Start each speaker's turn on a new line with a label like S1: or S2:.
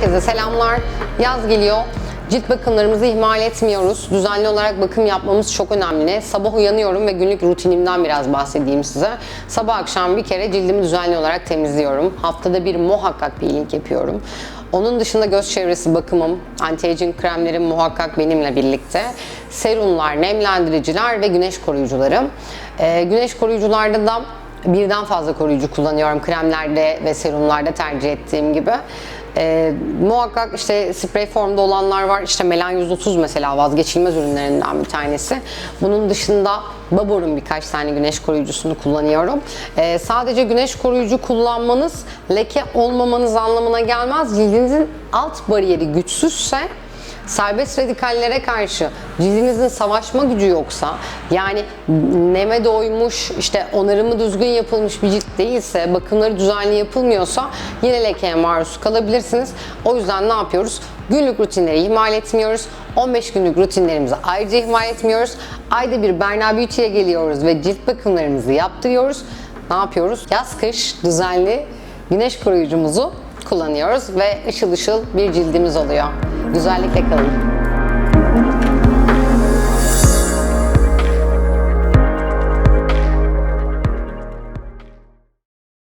S1: Herkese selamlar. Yaz geliyor. Cilt bakımlarımızı ihmal etmiyoruz. Düzenli olarak bakım yapmamız çok önemli. Sabah uyanıyorum ve günlük rutinimden biraz bahsedeyim size. Sabah akşam bir kere cildimi düzenli olarak temizliyorum. Haftada bir muhakkak peeling yapıyorum. Onun dışında göz çevresi bakımım, anti-aging kremlerim muhakkak benimle birlikte. Serumlar, nemlendiriciler ve güneş koruyucularım. Ee, güneş koruyucularda da birden fazla koruyucu kullanıyorum kremlerde ve serumlarda tercih ettiğim gibi. Ee, muhakkak işte sprey formda olanlar var. İşte Melan 130 mesela vazgeçilmez ürünlerinden bir tanesi. Bunun dışında Babor'un birkaç tane güneş koruyucusunu kullanıyorum. Ee, sadece güneş koruyucu kullanmanız leke olmamanız anlamına gelmez. Cildinizin alt bariyeri güçsüzse serbest radikallere karşı cildinizin savaşma gücü yoksa yani neme doymuş işte onarımı düzgün yapılmış bir cilt değilse bakımları düzenli yapılmıyorsa yine lekeye maruz kalabilirsiniz. O yüzden ne yapıyoruz? Günlük rutinleri ihmal etmiyoruz. 15 günlük rutinlerimizi ayrıca ihmal etmiyoruz. Ayda bir Berna Beauty'ye geliyoruz ve cilt bakımlarımızı yaptırıyoruz. Ne yapıyoruz? Yaz kış düzenli güneş koruyucumuzu kullanıyoruz ve ışıl ışıl bir cildimiz oluyor. Güzellikle kalın.